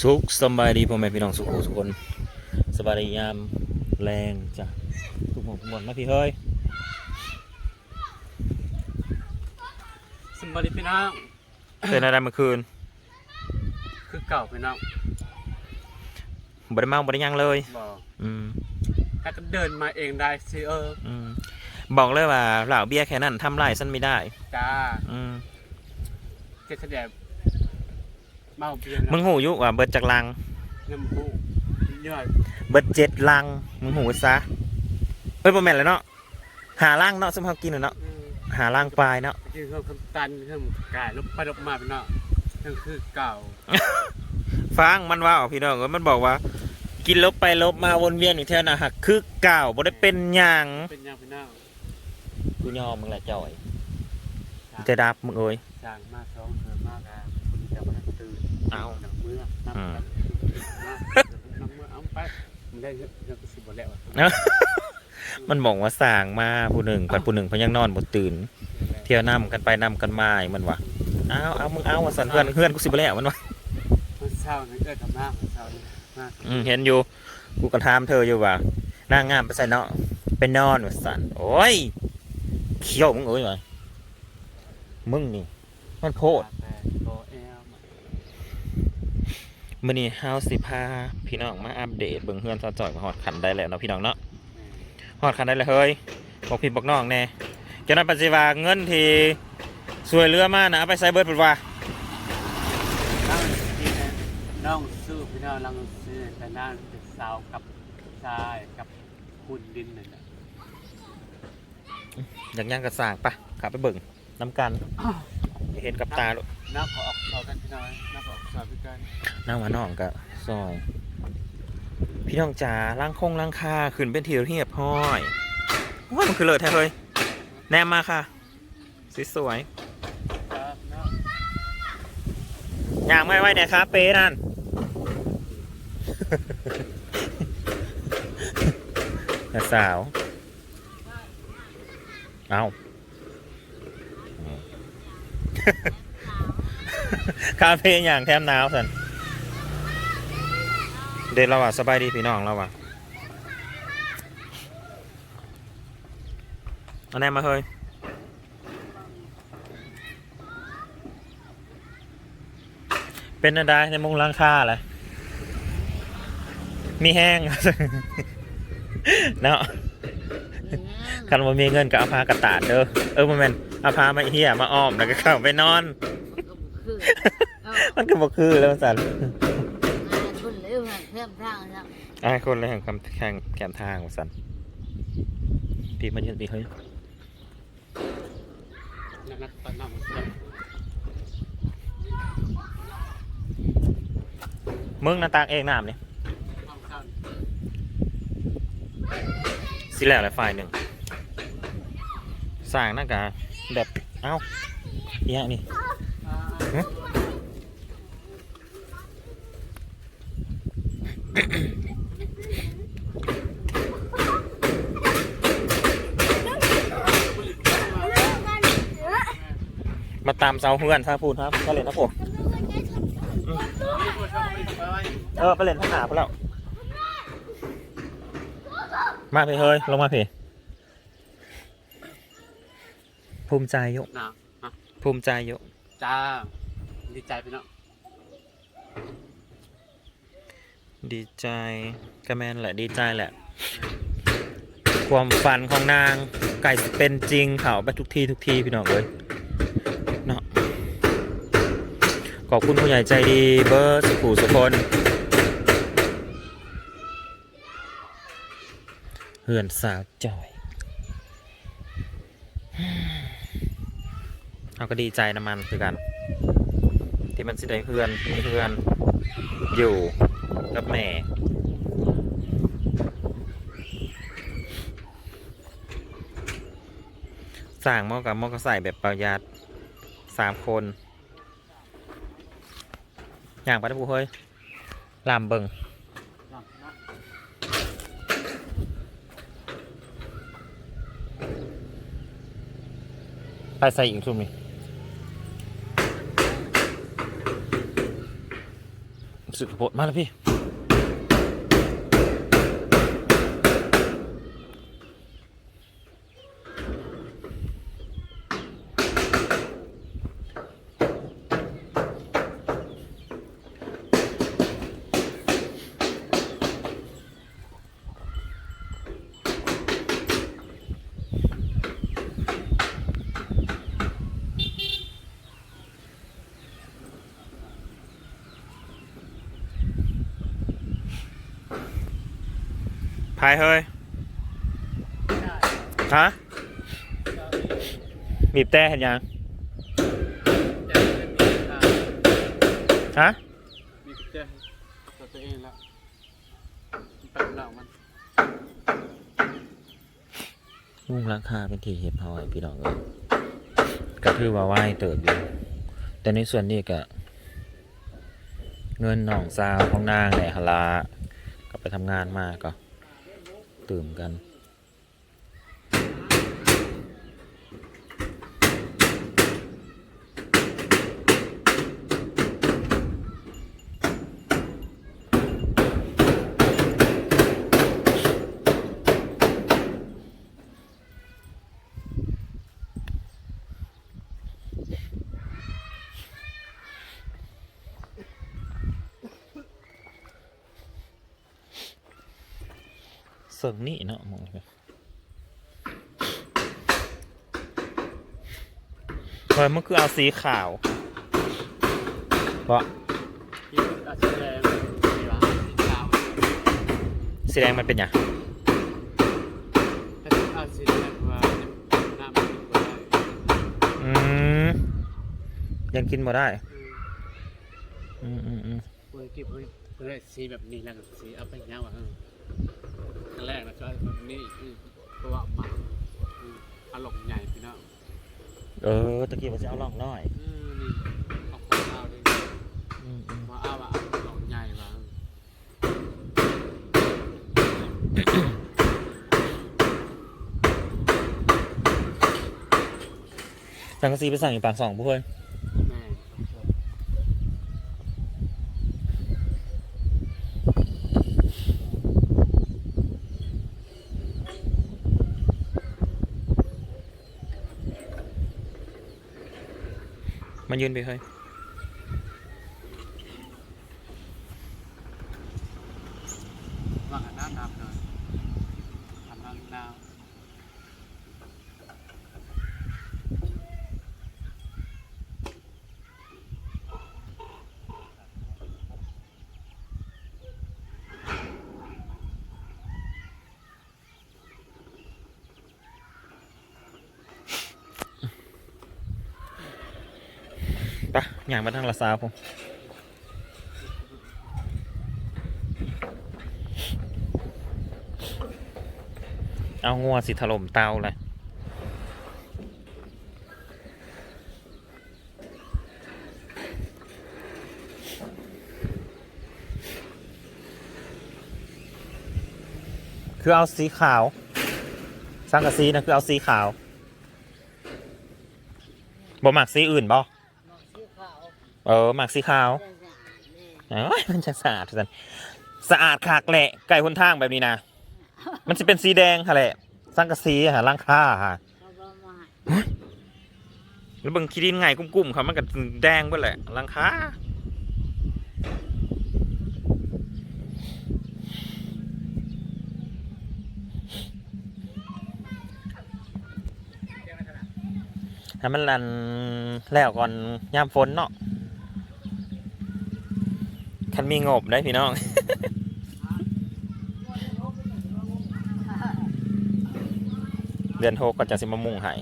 สุขสำบายดีพ่อแม่พี่น้องสุขทุกคนสบายดียามแรงจ้ะทุกหมดทุกหมดนะพี่เฮ้ยสมบัติพี่น้องเป็นอะไรเมื่อคืน คือเก่าพี่น้องบ่ได้เมาบ่ได้หยังเลยบอกอืมถ้าจะเดินมาเองได้สิเอออืมบอกเลยว่าเหล่าเบี้ยแค่นั้นทำไรฉันไม่ได้ จ้าอืมเจะแสดง เมาเบียร์มึงหูอยุว่าเบิดจากลัง น้ำหูย่อยเบิดเจ็ดลัง มึงหูซะเฮ้ยบ่แม่นแล้วเนาะหาล่างเนาะสมเฮากินน่ะเนาะอืมหาล่างปลายเนาะคือเขาคำตันเครื่องกายลบไปลบมาพี่น้องนั่นคือเก่าฟังมันว่าพี่น้องเอ้ยมันบอกว่า กินลบไปลบมาวนเวียนอยู่แถวน่ะหักคือเก่าบ่ได้เป็นหยังเป็นยังพี่น้องกูยอมมึงแหละจ่อยจะดับมึงเอ้ยจางมากสองเถิดมากอะคนจะมาตื่น เอาหนังมือมนับเมื่อเอาไปมันได้เรื่องสิบแล้วอะมันบอกว่าสางมาผู้หนึ่งปันผู้หนึ่งพนยังนอนบ่ตื่น เที่ยวนํกันไปนํกันมาอมันวะเอาเอามึงเอาว่าสันเพื่อนเพื่อนกูสิบแล้วมันวะเศร้านี่เกิดกับมากมันเศร้าอืมเห็นอยู่กูก็ถามเธออยู่ว่าหน้างามไปใส่เนาะไปนอนว่าสันโอ้ยเขี้ยวมึงเอ้ยวะมึงนี่มันโพด แต่โตแอลมา มื้อนี้เฮาสิพาพี่น้องมาอัปเดตเบิ่งเฮือนซอจ่อยมาฮอดขันได้แล้วเนาะพี่น้องเนาะฮอดขันได้แล้วเฮ้ยบอกพี่บอกน้องแน่เจ้านั้นปัจจิวาเงินที่สวยเรือมานะเอาไปใส่เบิดเพิ่นว่าน้องที่นะน้องสู้พี่น้องน้องซื้อแต่น้าเป็นสาวกับชายกับคุณดินนั่นแหละอยากย่างกระสร้างปะขับไปเบิ่งน้ำกันอย่าเห็นกับตาลูกน้าขอออกสาวกันพี่น้องน้าขอออก สาวพี่กันนั่งมาน้องกะซอย พี่น้องจ๋าล้างคงล้างคาขึ้นเป็นทีเรียบห้อยว้ามันคือเลิศแท้เลย แนมมาค่ะสวยองๆอย่างไม่ไหวเนี่ยครับเป๊นั่นสาว เอา คาเฟ่อย่างแทมหนาวสันเดินเราอะสบายดีพี่น้องเราอะเอาแนมมาเฮ้ยเป็นอะไรในมุงหลังคาอะไรมีแห้งเนาะคันว่ามีเงินก็เอาพากระตาดเด้อเออโมเมนเอาพามาเฮียมาอ้อมแล้วก็เข้าไปนอนคือเอา มันก็บอกคือแล้วสันทุนเร็วนะเพิ่มทางครับไอ้ายคนเลยแห่งคำแข่งแกมทางว่าสันพี่มันยืนพี่เฮ้ยนักนักตอนน้องน้องมึงหน้าตางเองน้ำนี่น้องเศร้าสิแล้วแหละฝ่ายหนึ่งสร้างหน้ากาแบบเอ้าเอียนี่ อ่า มาตามเสาเพื่อนซาพูดครับก็เล่นนะผมเออไปเล่นข้างหน้าไปแล้วมาพี่เฮ้ยลงมาพี่ภูมิใจอยุน้าอะภูมิใจอยุจ้าดีใจพี่น้อง ดีใจกระแมนแหละดีใจแหละ ความฝันของนางไก่เป็นจริงเขาไปทุกที่ทุกที่พี่น้องเลยเนาะขอบคุณผู้ใหญ่ใจดีเบอร์สุขุสุคนเฮือนสาวจอยเขาก็ดีใจนะมันคือกัน ที่มันสิได้เพื่อนมีเพื่อนอยู่ กับแม่ สั่งหมอกับหมอก็ใส่แบบประหยัดสามคน อย่างปะทุกเฮ้ยลามเบิงไปใส่อีกทุ่มนี่สุดโพดมาแล้วพี่ พายเฮ้ยฮะบีบแต่เห็นยังฮะมีกุญแจตัวตัวเองแล้วแป๊บหลังมันมุ่งราคาเป็นที่เห็บเฮาให้พี่น้องเลยก็ถือว่าไหวเติบอยู่แต่ในส่วนนี้ก็เงินหนองซาวของนางเนี่ยฮาลาก็ไปทำงานมาก็ ตื่มกัน เสิร์งนี่เนาะมองเฮ้ยมันคือเอาสีขาวเพราะที่อาสีแดงมันเป็นหยังแต่ที่เอาสีแดงว่าหน้ามันเป็นคนได้อืมยังกินมาได้ อืมอืมอืม เพื่อที่เพื่อเพื่อสีแบบนี้แล้วสีเอาไปย่างว่ะ เออครั้งแรกนะก็แบบนี้อืมเพราะว่ามันอืมอารมณ์ใหญ่พี่น้องเออตะกี้มันจะเอาล่องน้อยอืมนี่เอาของเอาดิอืมอืมพอเอาอะเอาอารมณ์ใหญ่ว่ะสังกะสีไปสั่งอยู่ปากสองเพื่อน แม่ มายืนไปเฮ้ย ว่างอันน้ำน้ำเลยทำน้ำน้ำ ปะ อย่างมาทางละซาวผมเอางัวสิถล่มเตาเลยคือเอาสีขาวสังกะสีนะคือเอาสีขาวบ่หมักสีอื่นบ่บอ เออหมักสีขาวจะสะอาดแน่เอ้ยมันจะสะอาดสันสะอาดขากแหละไก่คนทางแบบนี้นะมันจะเป็นสีแดงค่ะแหละสังกะสีฮะล่างค่าฮะเขาบอกมาให้แล้วเบิ่งขี้ดินไงกุ้มๆเขามันก็แดงเบิ่แหละล่างค่าให้มันลันแล้วก่อนยามฝนเนาะ คันมีงบได้พี่น้อง เดือนโทก็จะสิมามุ่งให้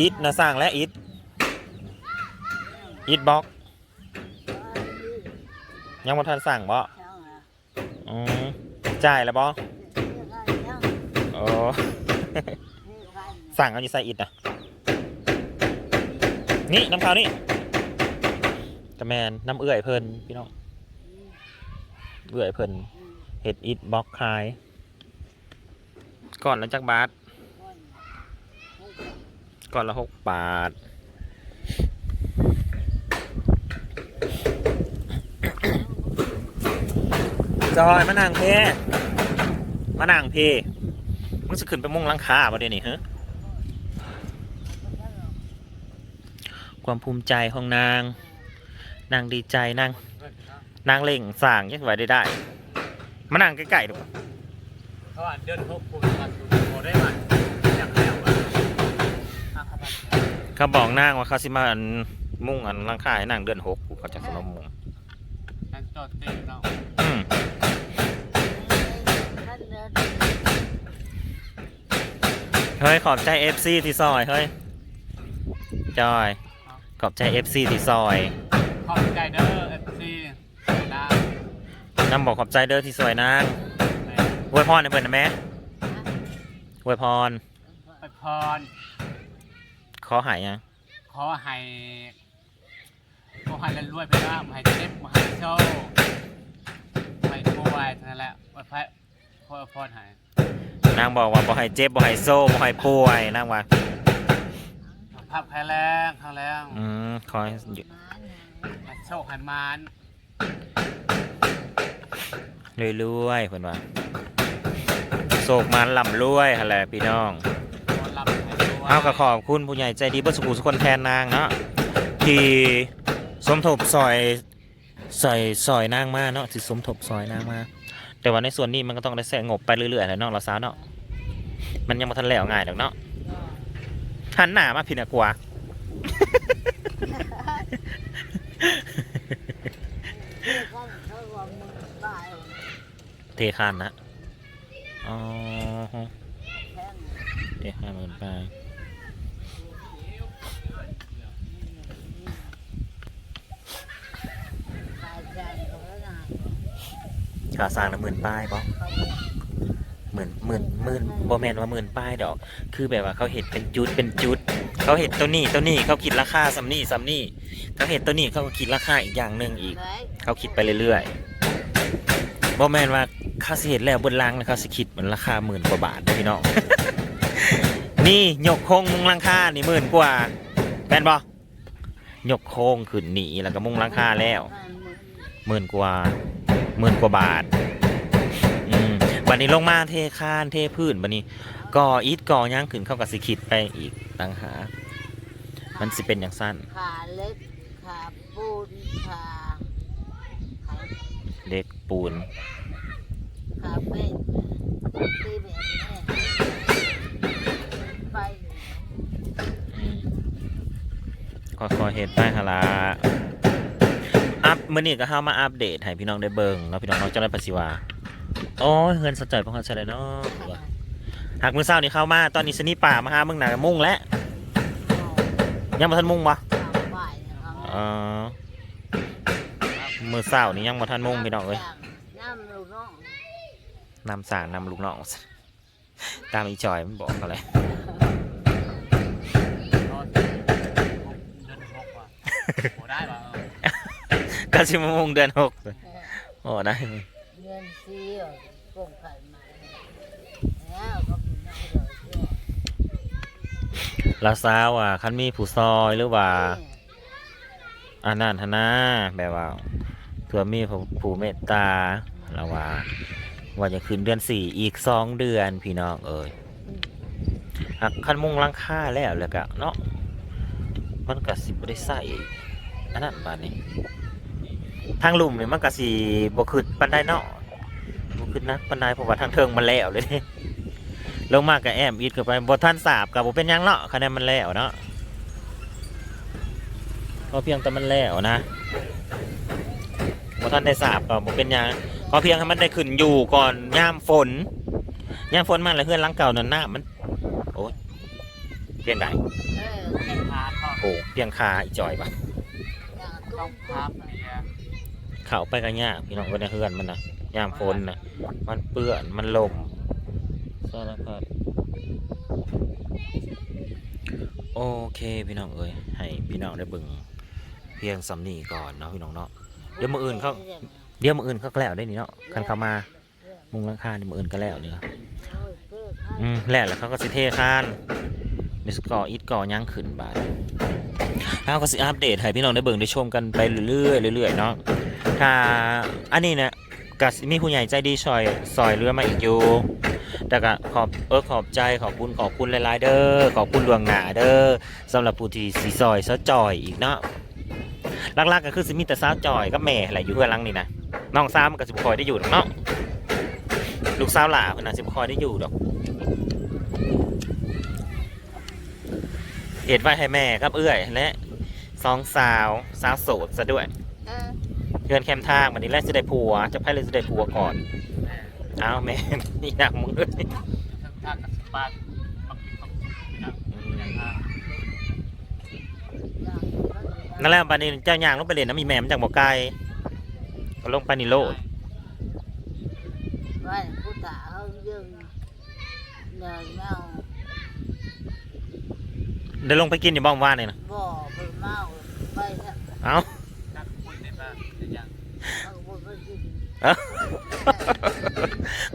อิดนะสร้างและอิดอิดบล็อก ยังบ่ทันสั่งบ่อืมจ่ายแล้วบ่เรื่องอะไรช่างโอ้สั่งเอาอยู่ใส่อิดนะนี่น้ำขาวนี่ กระแมนน้ำเอื่อยเพิ่นพี่น้องเอื่อยเพิ่นเห็ดอิดบล็อกขายก่อนละจักบาทก่อนละหกบาทจอยมานางเพมานางเพมึงจะขึ้นไปมุ่งลังคาบ่เดี๋ยวนี้ฮะความภูมิใจของนาง นางดีใจนางนางเล่งสร้างยังไว้ได้ได้มานั่งใกล้ๆดูเขาอ่านเดินพบคุณมาดูโมได้ไหมอยากแล้วอะอะครับเขาบอกนางว่าเขาสิมาอันมุ่งอันหลังคาให้นางเดือนหกเขาจะสมามุ่งนั่นจอดเต้นเนาะอืมท่านเดินเฮ้ยขอบใจ FC ที่ซอยเฮ้ยจอยขอบใจ FC ที่ซอย ขอบใจเด้อเอฟซีนะนำบอกขอบใจเด้อที่ซอยนางอวยพรให้เพิ่นนะแม่อวยพร ไปพร ขอหายยังขอให้ขอให้รรวยไปว่าให้เจ็บให้โชคให้ป่วยนั่นแหละว่าพระขอพรให้นางบอกว่าบ่ให้เจ็บบ่ให้โซ่บ่ให้ป่วยนางว่าภาพแข็งแรงแข็งแรง อืมขอให้ให้ โชคให้มานรวยๆเพิ่นว่าโศกมันล่ำรวยหั่นแหละพี่น้องขอรับให้รวยเอาก็ขอบคุณผู้ใหญ่ใจดีเบ่สุขุสุคนแทนนางเนาะที่สมทบซอยซอยซอยนางมาเนาะที่สมทบซอยนางมา แต่ว่าในส่วนนี้มันก็ต้องได้แสงบไปเรื่อยๆแหละเนาะเราสาวเนาะมันยังบ่ทันแล้วง่ายดอกเนาะหันหน้ามาพี่น่ะกลัว ท่านเขาว่ามือบ่าย เทคานนะอ๋อเทคานหมื่นไปขายจานเขาแล้วนะค่าสร้างละหมื่นป้ายบ่เขาหมื่นหมื่นหมื่นบ่แมนว่าหมื่นป้ายดอก คือแบบว่าเขาเห็นเป็นจุดเป็นจุด เขาเห็นตัวนี้ตัวนี้เขาคิดราคาซัมนี่ซัมนี่เขาเห็นตัวนี้เขาก็คิดราคาอีกอย่างหนึ่งอีก เขาคิดไปเรื่อยๆบ่แมนว่า เขาสิเห็นแล้วบนลังนะเขาสิคิดเหมือนราคาหมื่นกว่าบาทเด้อพี่น้องนี่ยกโครงมุงหลังคานี่หมื่นกว่าแม่นบ่ยกโครงขึ้นหนีแล้วก็มุงหลังคาแล้วหมื่นกว่าหมื่นกว่าบาทอืมบันนี้ลงมาเทคานเทพื้นบันนี้ก่ออิฐก่อหย่างขึ้นเข้ากับสิคิดไปอีกต่างหากมันสิเป็นอย่างสั้นขาเล็กขาปูนขาขาเล็กปูนขาเป็ดตีแบบนี้ไปค่อยๆเฮ็ดไปหนละอัพมื้อนี้ก็เฮามาอัปเดตให้พี่น้องได้เบิ่งเนาะพี่น้องเนาะจังได๋ปสิว่าโอ้ยเฮือนสนใจบ่ฮอดใช่เลยเนาะหากมื้อเช้านี่เข้ามาตอนนี้สนี่ป่ามาหามึงน่ะมุ่งแล้วยังบ่ทันมุ่งบ่สามฝ่ายนะครับเออมื้อเช้านี่ยังบ่ทันมุ่งพี่น้องเอ้ยน้ำลูกน้อง นำสางนำลูกน้องตามอีจอยมันบอกอะไรก็สิมงเดือนหกโอ้ได้เงินซีอะกงไข่มาแล้วก็มีน้ำเลยเชื่อลาซาว่ะคันมีผู้ซอยหรือว่าอันนั้นทนาแบบว่าเผื่อมีผู้ผู้เมตตาเราว่า ว่าจะขึ้นเดือนสี่อีกสองเดือนพี่น้องเอ้ยหักคันมุงหลังค่าแล้วแล้วก็เนาะมันก็สิบ่ได้ใส่อันนั้นบาดนี้ ทางลุ่มนี่มันก็สิบ่ขึ้นปานใดเนาะบ่ขึ้นนะปานใดเพราะว่าทางเทิงมันแล้วเลยเด้ลงมาก็แอมอีดเข้าไปบ่ทันสาบก็บ่เป็นหยังเนาะคะแนนมันแล้วเนาะพอเพียงแต่มันแล้วนะบ่ทันได้สาบก็บ่เป็นหยัง พอเพียงให้มันได้ขึ้นอยู่ก่อนยามฝนยามฝนมาแล้วเฮือนหลังเก่านั่นน้ามันโอ้ยเพียงใดเออแข่งขาทอดโอ้เพียงคาอีจอยปะอย่างต้ตุ้องมพับเนี่ย เข้าไปกันยากพี่น้องก็ในเฮือนมันนะยามฝนนะมันเปื้อนมันลมสารพัดโอเคพี่น้องเอ้ยให้พี่น้องได้เบิ่งเพียงสำนีก่อนเนาะพี่น้องเนาะเดี๋ยวมืออื่นเขา เดี๋ยวมืออื่นเขาก็แล้วได้นี่เนาะคันเขามามุงหลังคาเดี๋ยวมืออื่นก็แล้วเนี่ยอืมแล้วแล้วเขาก็สิเทคานเดี๋ยวสิก่ออิฐก่อหยังขึ้นบาดเขาก็สิอัปเดตให้พี่น้องได้เบิ่งได้ชมกันไปเรื่อยๆเรื่อยๆเนาะถ้าอันนี้เนี่ยกสิมีผู้ใหญ่ใจดีซอยซอยเรือมาอีกอยู่ แต่ก็ขอบเออขอบใจขอบคุณขอบคุณหลายๆเด้อขอบคุณดวงหนาเด้อสำหรับผู้ที่สีซอยซะจอยอีกเนาะลักๆก็คือสิมีแต่สาวจอยกับแม่แหละอยู่เพื่อนหลังนี่นะ น้องสาวมันก็สิบคอยได้อยู่ดอกเนาะลูกสาวหล่าเพิ่นน่ะสิบคอยได้อยู่ดอกเหตุไว้ให้แม่ครับเอื้อยและสองสาวสาวโสดซะด้วยเออเพื่อนแคมทางวันนี้แรกจะได้ผัว จะให้เลยจะได้ผัวก่อนแม่อ้าวแม่นี่หนักมึงเลยทั้งทางกับสปาปักปิดปักปิดนะอย่างนั้นนั่นแหละบันนี้เจ้าย่างลงไปเล่นน้ำมีแม่มันจากบอกไกล ก็ลงไปนี่โลดว่าผู้สาวยืนเดินเมาเดี๋ยวลงไปกินอยู่บ้องว่านเลยนะบ่ไปเมาไปแล้วเอ้านักบุญในบ้านอย่างเอาบุญไปกินเอ้า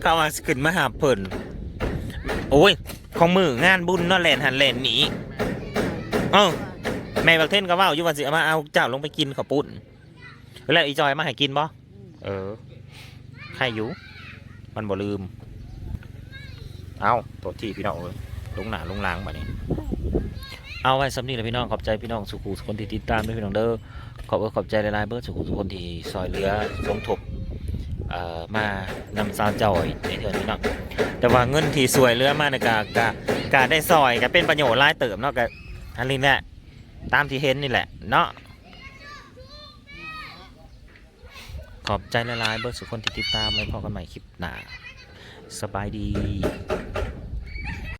เข้ามาสิขึ้นมาหาเพิ่นโอ้ย ของมืองานบุญเนาะแลนหันแลนหนีเอ้าแม่บักเทนก็เว่าอยู่ว่าสิเอามาเอาเจ้าลงไปกินข้าวปุ้น แล้วอีจอยมาให้กินบ่เออใครอยู่ มันบ่ลืม เอาตัวที่พี่น้องเอ้ยลงหนาลงหล้างมานี่เอาไว้สำนีแหละพี่น้องขอบใจพี่น้องสุขุสุคนที่ติดตามด้วยพี่น้องเด้อขอบเออขอบใจหลายๆเบิร์ดสุขุสุคนที่ซอยเหลือสมทบเอ่อมานำซาวจอยในเทือนพี่น้องแต่ว่าเงินที่สวยเหลือมาเนี่ยกะกะกะได้ซอยก็เป็นประโยชน์หลายเติมเนาะกะอันนี้แหละตามที่เห็นนี่แหละเนาะ ขอบใจหลายเบอร์สุคนที่ติดตามไว้พอกันใหม่คลิปหน้าสบายดี